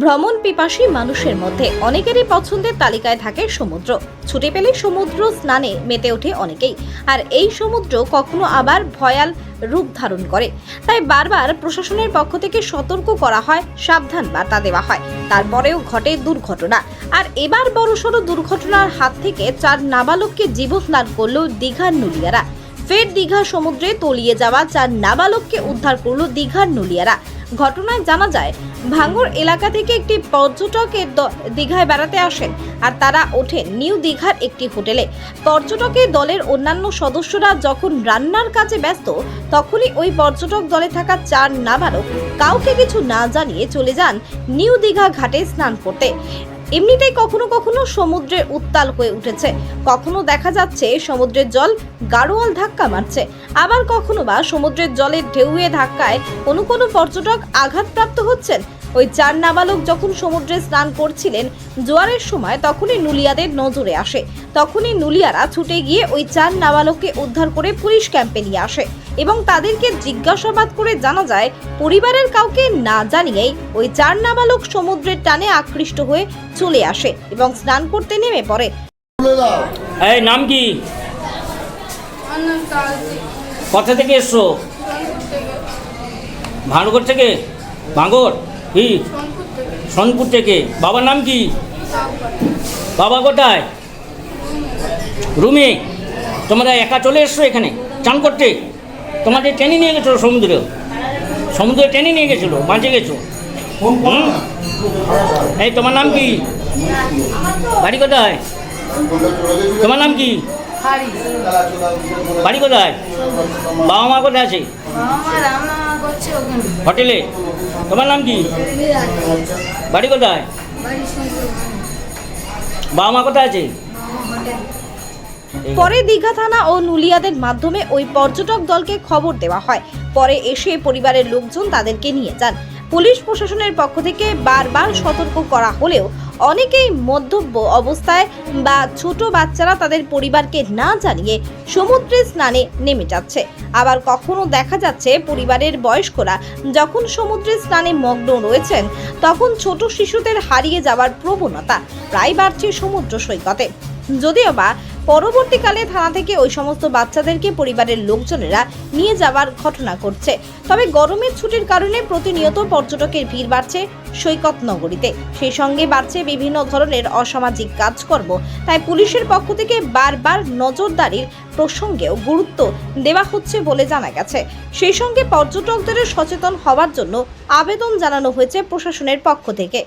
ভ্রমণ পিপাসী মানুষের মধ্যে অনেকেরই পছন্দের তালিকায় থাকে সমুদ্র। ছুটে পেলে সমুদ্র স্নানে মেতে ওঠে অনেকেই। আর এই সমুদ্র কখনো আবার ভয়াল রূপ ধারণ করে। তাই বারবার প্রশাসনের পক্ষ থেকে সতর্ক করা হয়, সাবধান বার্তা দেওয়া হয়। তারপরেও ঘটে দুর্ঘটনা। আর এবার বড়সড় দুর্ঘটনার হাত থেকে চার নাবালককে জীবস্নান করল দীঘার নুলিয়ারা। ফের দীঘা সমুদ্রে তলিয়ে যাওয়া চার নাবালককে উদ্ধার করল দীঘার নুলিয়ারা। ঘটনায় জানা যায় ভাঙ্গর এলাকা থেকে একটি পর্যটকের দীঘায় বেড়াতে আসেন আর তারা ওঠেন নিউ দীঘার একটি হোটেলে। পর্যটকের দলের অন্যান্য সদস্যরা যখন রান্নার কাজে ব্যস্ত, তখনই ওই পর্যটক দলে থাকা চার নাবালক কাউকে কিছু না জানিয়ে চলে যান নিউ দীঘা ঘাটে স্নান করতে। এমনিতেই কখনো কখনো সমুদ্রে উত্তাল হয়ে উঠেছে। কখনো দেখা যাচ্ছে সমুদ্রের জল গাড়োয়াল ধাক্কা মারছে। আবার কখনো বা সমুদ্রের জলের ঢেউয়ে ধাক্কায় কোনো কোনো পর্যটক আঘাতপ্রাপ্ত হচ্ছেন। ওই চার নাবালক যখন সমুদ্রে স্নান করছিলেন জোয়ারের সময় তখনই নুলিয়াদের নজরে আসে। তখনই নুলিয়ারা ছুটে গিয়ে ওই চার নাবালককে উদ্ধার করে পুলিশ ক্যাম্পে নিয়ে আসে এবং তাদেরকে জিজ্ঞাসাবাদ করে জানা যায় পরিবারের কাউকে না জানিয়েই ওই চার নাবালক সমুদ্রের টানে আকৃষ্ট হয়ে চলে আসে এবং স্নান করতে নেমে পড়ে। এই নাম কি? কোথা থেকে এসছো? ভানুগড় থেকে? ভাঙর কি? সোনপুর থেকে। বাবার নাম কি? বাবা কোথায়? রুমে। তোমরা একা চলে এসছো এখানে? চান করতে? তোমাদের টেনে নিয়ে গেছিল সমুদ্রে। সমুদ্রে টেনে নিয়ে গেছিল বাঁচে গেছো। এই তোমার নাম কি? বাড়ি কোথায়? তোমার নাম কি? বাড়ি কোথায়? বাবা মা কোথায় আছে? হোটেলে? তোমার নাম কি? বাড়ি কোথায়? বাবা মা কোথায় আছে? পরে দীঘা থানা ও নুলিয়াদের মাধ্যমে ওই পর্যটক দলকে খবর দেওয়া হয়। পরে এসে পরিবারের লোকজন তাদেরকে নিয়ে যান। পুলিশ প্রশাসনের পক্ষ থেকে বারবার সতর্ক করা হলেও অনেকেই মধ্যব্য অবস্থায় বা ছোট বাচ্চারা তাদের পরিবারকে না জানিয়ে সমুদ্রে স্নানে নেমে যাচ্ছে। আবার কখনো দেখা যাচ্ছে পরিবারের বয়স্করা যখন সমুদ্রে স্নানে মগ্ন রয়েছেন, তখন ছোট শিশুদের হারিয়ে যাওয়ার প্রবণতা প্রায় বাড়ছে সমুদ্র সৈকতে। যদিও বা পরবর্তীকালে থানা থেকে ওই সমস্ত বাচ্চাদেরকে পরিবারের লোকজনেরা নিয়ে যাওয়ার ঘটনা করছে তবে গরমের ছুটির কারণে প্রতিনিয়ত পর্যটকের ভিড় বাড়ছে সৈকত নগরীতে। সেই সঙ্গে বাড়ছে বিভিন্ন ধরনের অসামাজিক কাজকর্ম। তাই পুলিশের পক্ষ থেকে বারবার নজরদারির প্রসঙ্গেও গুরুত্ব দেওয়া হচ্ছে বলে জানা গেছে। সেই সঙ্গে পর্যটকদের সচেতন হওয়ার জন্য আবেদন জানানো হয়েছে প্রশাসনের পক্ষ থেকে।